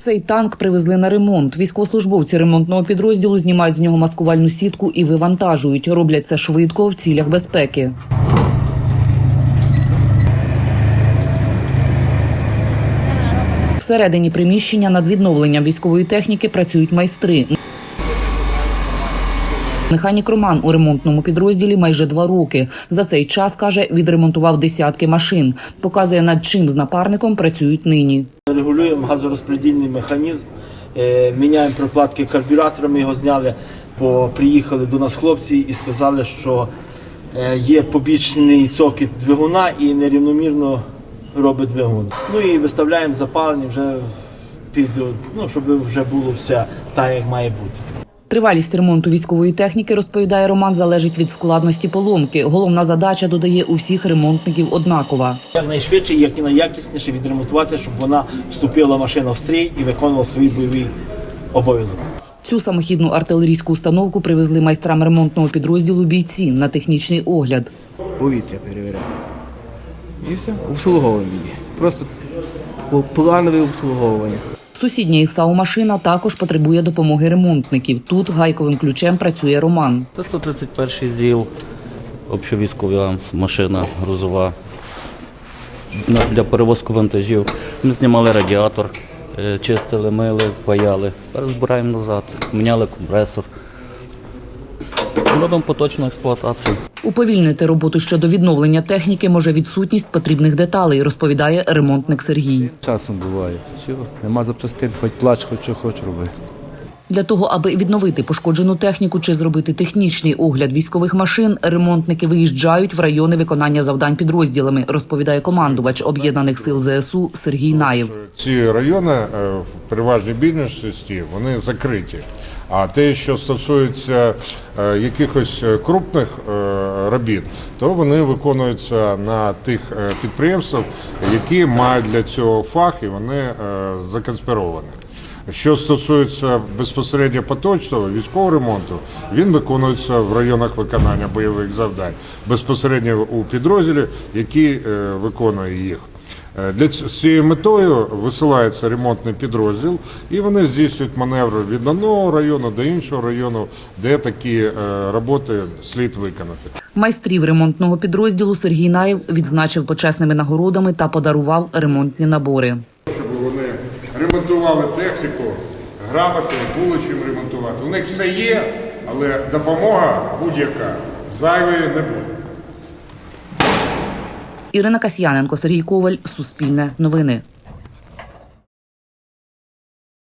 Цей танк привезли на ремонт. Військовослужбовці ремонтного підрозділу знімають з нього маскувальну сітку і вивантажують. Роблять це швидко в цілях безпеки. Всередині приміщення над відновленням військової техніки працюють майстри. Механік Роман у ремонтному підрозділі майже два роки. За цей час каже, відремонтував десятки машин. Показує над чим з напарником працюють нині. Регулюємо газорозподільний механізм, е, міняємо прокладки карбюратора, ми його зняли, бо приїхали до нас хлопці і сказали, що е, є побічний цокіт двигуна і нерівномірно робить двигун. Ну і виставляємо запалення вже під, ну, щоб вже було все так, як має бути. Тривалість ремонту військової техніки, розповідає Роман, залежить від складності поломки. Головна задача додає у всіх ремонтників однакова. Якнайшвидше і як найякісніше відремонтувати, щоб вона вступила машина в стрій і виконувала свій бойовий обов'язок. Цю самохідну артилерійську установку привезли майстрам ремонтного підрозділу бійці на технічний огляд. повітря перевіряємо. І все, обслуговуємо її. Просто планове обслуговування. Сусідня ІСАУ машина також потребує допомоги ремонтників. Тут гайковим ключем працює Роман. Це 131 ЗІЛ, общовійськова машина грузова для перевозку вантажів. Ми знімали радіатор, е, чистили, мили, паяли. Зараз збираємо назад, міняли компресор. Робимо поточну експлуатацію. Уповільнити роботу щодо відновлення техніки може відсутність потрібних деталей, розповідає ремонтник Сергій. Часом буває. Все, нема запчастин, хоч плач, хоч що хоч роби. Для того, аби відновити пошкоджену техніку чи зробити технічний огляд військових машин, ремонтники виїжджають в райони виконання завдань підрозділами, розповідає командувач об'єднаних сил ЗСУ Сергій Наєв. Ці райони е, в переважній більшості вони закриті. А те, що стосується е, якихось е, крупних робіт, то вони виконуються на тих підприємствах, які мають для цього фах і вони законспіровані. Що стосується безпосередньо поточного військового ремонту, він виконується в районах виконання бойових завдань безпосередньо у підрозділі, який е, виконує їх. Е, Для цією метою висилається ремонтний підрозділ, і вони здійснюють маневри від одного району до іншого району, де такі е, роботи слід виконати. Майстрів ремонтного підрозділу Сергій Наєв відзначив почесними нагородами та подарував ремонтні набори. Ремонтували техніку, грамотно, було чим ремонтувати. У них все є, але допомога будь-яка зайвої не буде. Ірина Касьяненко, Сергій Коваль, Суспільне новини.